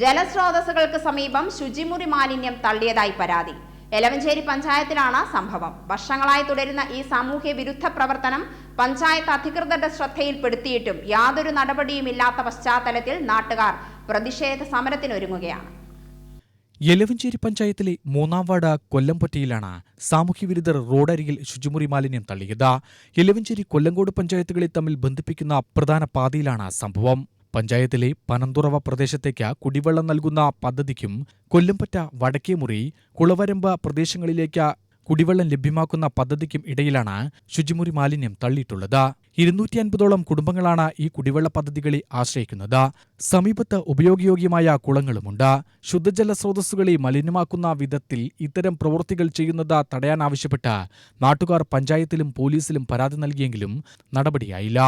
ജലസ്രോതസ്സുകൾക്ക് സമീപം ശുചിമുറി മാലിന്യം തള്ളിയതായി പരാതി. എലവഞ്ചേരി പഞ്ചായത്തിലാണ് സംഭവം. വർഷങ്ങളായി തുടരുന്ന ഈ സാമൂഹ്യ വിരുദ്ധ പ്രവർത്തനം പഞ്ചായത്ത് അധികൃതരുടെ ശ്രദ്ധയിൽപ്പെടുത്തിയിട്ടും യാതൊരു നടപടിയും ഇല്ലാത്ത പശ്ചാത്തലത്തിൽ നാട്ടുകാർ പ്രതിഷേധ സമരത്തിനൊരുങ്ങുകയാണ്. എലവഞ്ചേരി പഞ്ചായത്തിലെ മൂന്നാം വാർഡ് കൊല്ലംപൊറ്റയിലാണ് സാമൂഹ്യവിരുദ്ധർ റോഡരികിൽ ശുചിമുറി മാലിന്യം തള്ളിയത്. എലവഞ്ചേരി കൊല്ലങ്കോട് പഞ്ചായത്തുകളെ തമ്മിൽ ബന്ധിപ്പിക്കുന്ന പ്രധാന പാതയിലാണ് സംഭവം. പഞ്ചായത്തിലെ പനന്തുറവ പ്രദേശത്തേക്ക് കുടിവെള്ളം നൽകുന്ന പദ്ധതിക്കും കൊല്ലംപറ്റ വടക്കേമുറി കുളവരമ്പ പ്രദേശങ്ങളിലേക്ക് കുടിവെള്ളം ലഭ്യമാക്കുന്ന പദ്ധതിക്കും ഇടയിലാണ് ശുചിമുറി മാലിന്യം തള്ളിയിട്ടുള്ളത്. ഇരുന്നൂറ്റി അൻപതോളം കുടുംബങ്ങളാണ് ഈ കുടിവെള്ള പദ്ധതികളെ ആശ്രയിക്കുന്നത്. സമീപത്ത് ഉപയോഗയോഗ്യമായ കുളങ്ങളുമുണ്ട്. ശുദ്ധജല സ്രോതസ്സുകളെ മലിനമാക്കുന്ന വിധത്തിൽ ഇത്തരം പ്രവൃത്തികൾ ചെയ്യുന്നത് തടയാനാവശ്യപ്പെട്ട് നാട്ടുകാർ പഞ്ചായത്തിലും പോലീസിലും പരാതി നൽകിയെങ്കിലും നടപടിയായില്ല.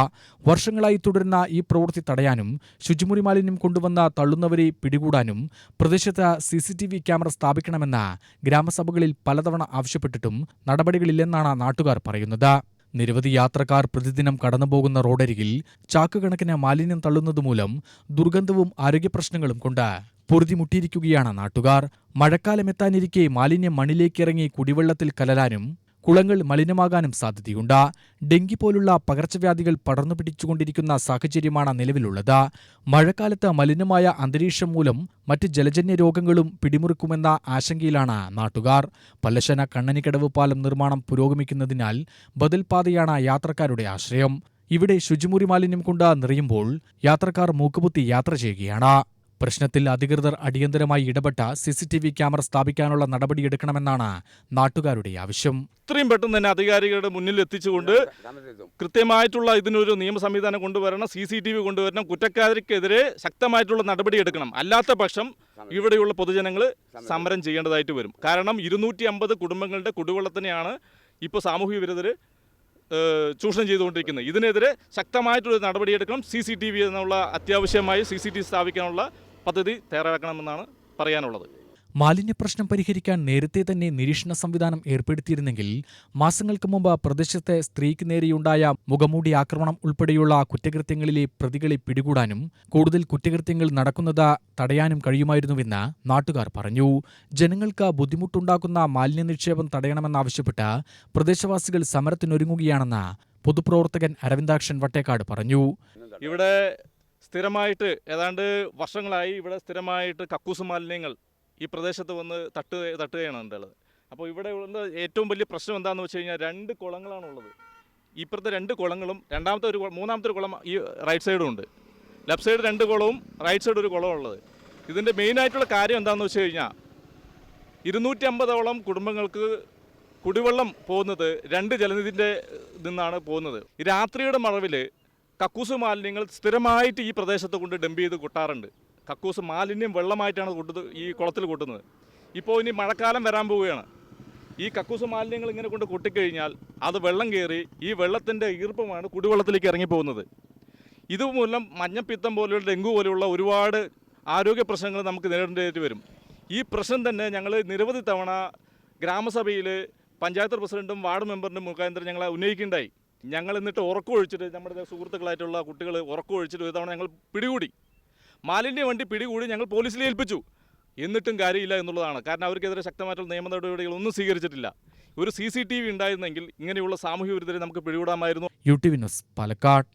വർഷങ്ങളായി തുടരുന്ന ഈ പ്രവൃത്തി തടയാനും ശുചിമുറി മാലിന്യം കൊണ്ടുവന്ന തള്ളുന്നവരെ പിടികൂടാനും പ്രദേശത്ത് C C T V camera സ്ഥാപിക്കണമെന്ന് ഗ്രാമസഭകളിൽ പലതവണ ആവശ്യപ്പെട്ടിട്ടും നടപടികളില്ലെന്നാണ് നാട്ടുകാർ പറയുന്നത്. നിരവധി യാത്രക്കാർ പ്രതിദിനം കടന്നുപോകുന്ന റോഡരികിൽ ചാക്കുകണക്കിന് മാലിന്യം തള്ളുന്നതുമൂലം ദുർഗന്ധവും ആരോഗ്യപ്രശ്നങ്ങളും കൊണ്ട് പൊറുതിമുട്ടിയിരിക്കുകയാണ് നാട്ടുകാർ. മഴക്കാലമെത്താനിരിക്കെ മാലിന്യം മണ്ണിലേക്കിറങ്ങി കുടിവെള്ളത്തിൽ കലരാനും കുളങ്ങൾ മലിനമാകാനും സാധ്യതയുണ്ട്. ഡെങ്കി പോലുള്ള പകർച്ചവ്യാധികൾ പടർന്നു പിടിച്ചുകൊണ്ടിരിക്കുന്ന സാഹചര്യമാണ് നിലവിലുള്ളത്. മഴക്കാലത്ത് മലിനമായ അന്തരീക്ഷം മൂലം മറ്റ് ജലജന്യ രോഗങ്ങളും പിടിമുറുക്കുമെന്ന ആശങ്കയിലാണ് നാട്ടുകാർ. പല്ലശന കണ്ണനിക്കടവ് പാലം നിർമ്മാണം പുരോഗമിക്കുന്നതിനാൽ ബദൽപാതയാണ് യാത്രക്കാരുടെ ആശ്രയം. ഇവിടെ ശുചിമുറി മാലിന്യം കൊണ്ട് നിറയുമ്പോൾ യാത്രക്കാർ മൂക്കുപുത്തി യാത്ര ചെയ്യുകയാണ്. പ്രശ്നത്തിൽ അധികൃതർ അടിയന്തരമായി ഇടപെട്ട സിസിടിവി ക്യാമറ സ്ഥാപിക്കാനുള്ള നടപടിയെടുക്കണമെന്നാണ് നാട്ടുകാരുടെ ആവശ്യം. ഇത്രയും പെട്ടെന്ന് തന്നെ അധികാരികളുടെ മുന്നിൽ എത്തിച്ചുകൊണ്ട് കൃത്യമായിട്ടുള്ള ഇതിനൊരു നിയമ സംവിധാനം കൊണ്ടുവരണം സി സി ടി വി കൊണ്ടുവരണം. കുറ്റക്കാർക്കെതിരെ ശക്തമായിട്ടുള്ള നടപടി എടുക്കണം അല്ലാത്ത പക്ഷം ഇവിടെയുള്ള പൊതുജനങ്ങൾ സമരം ചെയ്യേണ്ടതായിട്ട് വരും. കാരണം ഇരുന്നൂറ്റി അമ്പത് കുടുംബങ്ങളുടെ കുടിവെള്ളത്തിനെയാണ് ഇപ്പോൾ സാമൂഹ്യ വിരുദ്ധർ ചൂഷണം ചെയ്തുകൊണ്ടിരിക്കുന്നത്. ഇതിനെതിരെ ശക്തമായിട്ടുള്ള നടപടിയെടുക്കണം. സി സി ടി വി എന്നുള്ള അത്യാവശ്യമായി സി സി ടി വി സ്ഥാപിക്കാനുള്ള പദ്ധതി തയ്യാറാക്കണമെന്നാണ് പറയാനുള്ളത്. മാലിന്യ പ്രശ്നം പരിഹരിക്കാൻ നേരത്തെ തന്നെ നിരീക്ഷണ സംവിധാനം ഏർപ്പെടുത്തിയിരുന്നെങ്കിൽ മാസങ്ങൾക്ക് മുമ്പ് പ്രദേശത്തെ സ്ത്രീക്ക് നേരെയുണ്ടായ മുഖമൂടി ആക്രമണം ഉൾപ്പെടെയുള്ള കുറ്റകൃത്യങ്ങളിലെ പ്രതികളെ പിടികൂടാനും കൂടുതൽ കുറ്റകൃത്യങ്ങൾ നടക്കുന്നത് തടയാനും കഴിയുമായിരുന്നുവെന്ന് നാട്ടുകാർ പറഞ്ഞു. ജനങ്ങൾക്ക് ബുദ്ധിമുട്ടുണ്ടാക്കുന്ന മാലിന്യ നിക്ഷേപം തടയണമെന്നാവശ്യപ്പെട്ട് പ്രദേശവാസികൾ സമരത്തിനൊരുങ്ങുകയാണെന്ന് പൊതുപ്രവർത്തകൻ അരവിന്ദാക്ഷൻ വട്ടേക്കാട് പറഞ്ഞു. ഇവിടെ സ്ഥിരമായിട്ട് ഏതാണ്ട് വർഷങ്ങളായി ഇവിടെ സ്ഥിരമായിട്ട് കക്കൂസ് മാലിന്യങ്ങൾ ഈ പ്രദേശത്ത് വന്ന് തട്ട് തട്ടുകയാണ് എന്തുള്ളത്. അപ്പോൾ ഇവിടെ ഉള്ള ഏറ്റവും വലിയ പ്രശ്നം എന്താണെന്ന് വെച്ച് കഴിഞ്ഞാൽ രണ്ട് കുളങ്ങളാണുള്ളത്. ഇപ്പുറത്തെ രണ്ട് കുളങ്ങളും രണ്ടാമത്തെ ഒരു മൂന്നാമത്തെ ഒരു കുളം ഈ റൈറ്റ് സൈഡും ഉണ്ട്. ലെഫ്റ്റ് സൈഡ് രണ്ട് കുളവും റൈറ്റ് സൈഡ് ഒരു കുളവും ഉള്ളത്. ഇതിന്റെ മെയിനായിട്ടുള്ള കാര്യം എന്താണെന്ന് വെച്ച് കഴിഞ്ഞാൽ ഇരുന്നൂറ്റി അമ്പതോളം കുടുംബങ്ങൾക്ക് കുടിവെള്ളം പോകുന്നത് രണ്ട് ജലനിധിന്റെ നിന്നാണ് പോകുന്നത്. രാത്രിയുടെ മറവിൽ കക്കൂസ് മാലിന്യങ്ങൾ സ്ഥിരമായിട്ട് ഈ പ്രദേശത്ത് കൊണ്ട് ഡംപ് ചെയ്ത് കൊട്ടാറുണ്ട്. കക്കൂസ് മാലിന്യം വെള്ളമായിട്ടാണ് കൊട്ടത് ഈ കുളത്തിൽ കൊട്ടുന്നത്. ഇപ്പോൾ ഇനി മഴക്കാലം വരാൻ പോവുകയാണ്. ഈ കക്കൂസ് മാലിന്യങ്ങൾ ഇങ്ങനെ കൊണ്ട് കൊട്ടിക്കഴിഞ്ഞാൽ അത് വെള്ളം കയറി ഈ വെള്ളത്തിന്റെ ഈർപ്പമാണ് കുടിവെള്ളത്തിലേക്ക് ഇറങ്ങിപ്പോകുന്നത്. ഇതുമൂലം മഞ്ഞപ്പിത്തം പോലെയുള്ള ഡെങ്കു പോലെയുള്ള ഒരുപാട് ആരോഗ്യ പ്രശ്നങ്ങൾ നമുക്ക് നേരിടേണ്ടി വരും. ഈ പ്രശ്നം തന്നെ ഞങ്ങൾ നിരവധി തവണ ഗ്രാമസഭയിൽ പഞ്ചായത്ത് പ്രസിഡന്റും വാർഡ് മെമ്പറിന്റെ മുഖാന്തരം ഞങ്ങൾ ഉന്നയിക്കുകയുണ്ടായി. ഞങ്ങൾ എന്നിട്ട് ഉറക്കമൊഴിച്ചിട്ട് നമ്മുടെ സുഹൃത്തുക്കളായിട്ടുള്ള കുട്ടികൾ ഉറക്കമൊഴിച്ചിട്ട് ഒരു തവണ ഞങ്ങൾ പിടികൂടി. മാലിന്യ വണ്ടി പിടികൂടി ഞങ്ങൾ പോലീസിൽ ഏൽപ്പിച്ചു. എന്നിട്ടും കാര്യമില്ല എന്നുള്ളതാണ്. കാരണം അവർക്കെതിരെ ശക്തമായിട്ടുള്ള നിയമ നടപടികൾ ഒന്നും സ്വീകരിച്ചിട്ടില്ല. ഒരു സി സി ടി വി ഉണ്ടായിരുന്നെങ്കിൽ ഇങ്ങനെയുള്ള സാമൂഹ്യ വിരുദ്ധരെ നമുക്ക് പിടികൂടാമായിരുന്നു. U T V news Palakkad.